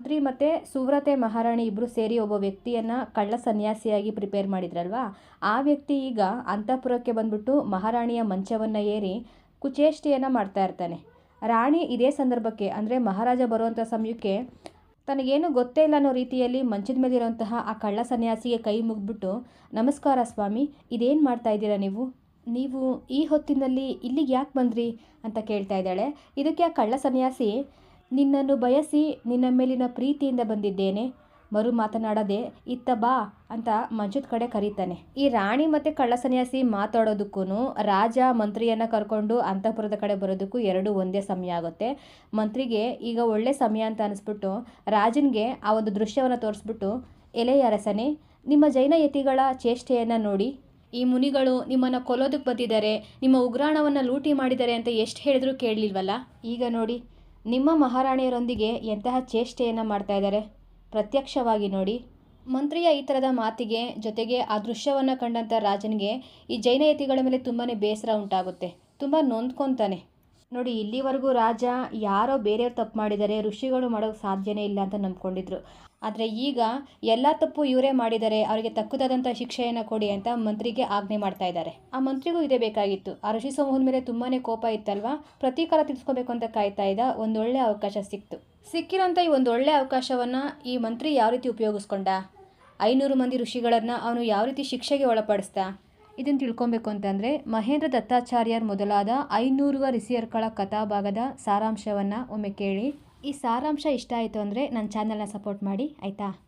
ಮಂತ್ರಿ ಮತ್ತು ಸುವ್ರತೆ ಮಹಾರಾಣಿ ಇಬ್ಬರು ಸೇರಿ ಒಬ್ಬ ವ್ಯಕ್ತಿಯನ್ನು ಕಳ್ಳ ಸನ್ಯಾಸಿಯಾಗಿ ಪ್ರಿಪೇರ್ ಮಾಡಿದ್ರಲ್ವಾ? ಆ ವ್ಯಕ್ತಿ ಈಗ ಅಂತಃಪುರಕ್ಕೆ ಬಂದ್ಬಿಟ್ಟು ಮಹಾರಾಣಿಯ ಮಂಚವನ್ನು ಏರಿ ಕುಚೇಷ್ಟೆಯನ್ನು ಮಾಡ್ತಾ ಇರ್ತಾನೆ. ರಾಣಿ ಇದೇ ಸಂದರ್ಭಕ್ಕೆ, ಅಂದರೆ ಮಹಾರಾಜ ಬರುವಂಥ ಸಮಯಕ್ಕೆ ತನಗೇನು ಗೊತ್ತೇ ಇಲ್ಲ ಅನ್ನೋ ರೀತಿಯಲ್ಲಿ ಮಂಚದ ಮೇಲಿರುವಂತಹ ಆ ಕಳ್ಳ ಸನ್ಯಾಸಿಗೆ ಕೈ ಮುಗಿದ್ಬಿಟ್ಟು, ನಮಸ್ಕಾರ ಸ್ವಾಮಿ, ಇದೇನು ಮಾಡ್ತಾ ಇದ್ದೀರಾ ನೀವು? ನೀವು ಈ ಹೊತ್ತಿನಲ್ಲಿ ಇಲ್ಲಿಗೆ ಯಾಕೆ ಬಂದ್ರಿ? ಅಂತ ಕೇಳ್ತಾ ಇದ್ದಾಳೆ. ಇದಕ್ಕೆ ಆ ಕಳ್ಳ ಸನ್ಯಾಸಿ ನಿನ್ನನ್ನು ಬಯಸಿ ನಿನ್ನ ಮೇಲಿನ ಪ್ರೀತಿಯಿಂದ ಬಂದಿದ್ದೇನೆ. ಮರು ಮಾತನಾಡದೆ, ಇತ್ತ ಬಾ ಅಂತ ಮಂಜುತ್ ಕಡೆ ಕರೀತಾನೆ. ಈ ರಾಣಿ ಮತ್ತು ಕಳ್ಳ ಸನ್ಯಾಸಿ ಮಾತಾಡೋದಕ್ಕೂ ರಾಜ ಮಂತ್ರಿಯನ್ನು ಕರ್ಕೊಂಡು ಅಂತಃಪುರದ ಕಡೆ ಬರೋದಕ್ಕೂ ಎರಡು ಒಂದೇ ಸಮಯ ಆಗುತ್ತೆ. ಮಂತ್ರಿಗೆ ಈಗ ಒಳ್ಳೆ ಸಮಯ ಅಂತ ಅನಿಸ್ಬಿಟ್ಟು ರಾಜನಿಗೆ ಆ ಒಂದು ದೃಶ್ಯವನ್ನು ತೋರಿಸ್ಬಿಟ್ಟು ಎಲೆಯ ಅರಸನೆ, ನಿಮ್ಮ ಜೈನ ಯತಿಗಳ ಚೇಷ್ಟೆಯನ್ನು ನೋಡಿ. ಈ ಮುನಿಗಳು ನಿಮ್ಮನ್ನು ಕೊಲ್ಲೋದಕ್ಕೆ ಬಂದಿದ್ದಾರೆ. ನಿಮ್ಮ ಉಗ್ರಾಣವನ್ನು ಲೂಟಿ ಮಾಡಿದ್ದಾರೆ ಅಂತ ಎಷ್ಟು ಹೇಳಿದ್ರು ಕೇಳಲಿಲ್ವಲ್ಲ? ಈಗ ನೋಡಿ. ನಿಮ್ಮ ಮಹಾರಾಣಿಯರೊಂದಿಗೆ ಎಂತಹ ಚೇಷ್ಟೆಯನ್ನು ಮಾಡ್ತಾ ಇದ್ದಾರೆ? ಪ್ರತ್ಯಕ್ಷವಾಗಿ ನೋಡಿ. ಮಂತ್ರಿಯ ಈ ಥರದ ಮಾತಿಗೆ ಜೊತೆಗೆ ಆ ದೃಶ್ಯವನ್ನು ಕಂಡಂಥ ರಾಜನಿಗೆ ಈ ಜೈನಯತಿಗಳ ಮೇಲೆ ತುಂಬಾ ಬೇಸರ ಉಂಟಾಗುತ್ತೆ. ತುಂಬ ನೊಂದ್ಕೊತಾನೆ. ನೋಡಿ, ಇಲ್ಲಿವರೆಗೂ ರಾಜ ಯಾರೋ ಬೇರೆಯವ್ರು ತಪ್ಪು ಮಾಡಿದ್ದಾರೆ, ಋಷಿಗಳು ಮಾಡೋಕ್ಕೆ ಸಾಧ್ಯನೇ ಇಲ್ಲ ಅಂತ ನಂಬ್ಕೊಂಡಿದ್ರು. ಆದರೆ ಈಗ ಎಲ್ಲ ತಪ್ಪು ಇವರೇ ಮಾಡಿದ್ದಾರೆ ಅವರಿಗೆ ತಕ್ಕದಾದಂಥ ಶಿಕ್ಷೆಯನ್ನು ಕೊಡಿ ಅಂತ ಮಂತ್ರಿಗೆ ಆಜ್ಞೆ ಮಾಡ್ತಾ ಇದ್ದಾರೆ. ಆ ಮಂತ್ರಿಗೂ ಇದೇ ಬೇಕಾಗಿತ್ತು. ಆ ಋಷಿ ಸಮೂಹದ ಮೇಲೆ ತುಂಬಾ ಕೋಪ ಇತ್ತಲ್ವಾ? ಪ್ರತೀಕಾರ ತಿಳ್ಸ್ಕೋಬೇಕು ಅಂತ ಕಾಯ್ತಾ ಇದ್ದ ಒಂದೊಳ್ಳೆ ಅವಕಾಶ ಸಿಕ್ತು. ಸಿಕ್ಕಿರೋಂಥ ಈ ಒಂದು ಒಳ್ಳೆ ಅವಕಾಶವನ್ನು ಈ ಮಂತ್ರಿ ಯಾವ ರೀತಿ ಉಪಯೋಗಿಸ್ಕೊಂಡ? ಐನೂರು ಮಂದಿ ಋಷಿಗಳನ್ನು ಅವನು ಯಾವ ರೀತಿ ಶಿಕ್ಷೆಗೆ ಒಳಪಡಿಸ್ದ? ಇದನ್ನು ತಿಳ್ಕೊಬೇಕು ಅಂತಂದರೆ ಮಹೇಂದ್ರ ದತ್ತಾಚಾರ್ಯರ್ ಮೊದಲಾದ ಐನೂರು ಋಷಿಯರ್ಗಳ ಕಥಾಭಾಗದ ಸಾರಾಂಶವನ್ನು ಒಮ್ಮೆ ಕೇಳಿ. ಈ ಸಾರಾಂಶ ಇಷ್ಟ ಆಯಿತು ಅಂದರೆ ನನ್ನ ಚಾನಲ್ನ ಸಪೋರ್ಟ್ ಮಾಡಿ ಆಯಿತಾ?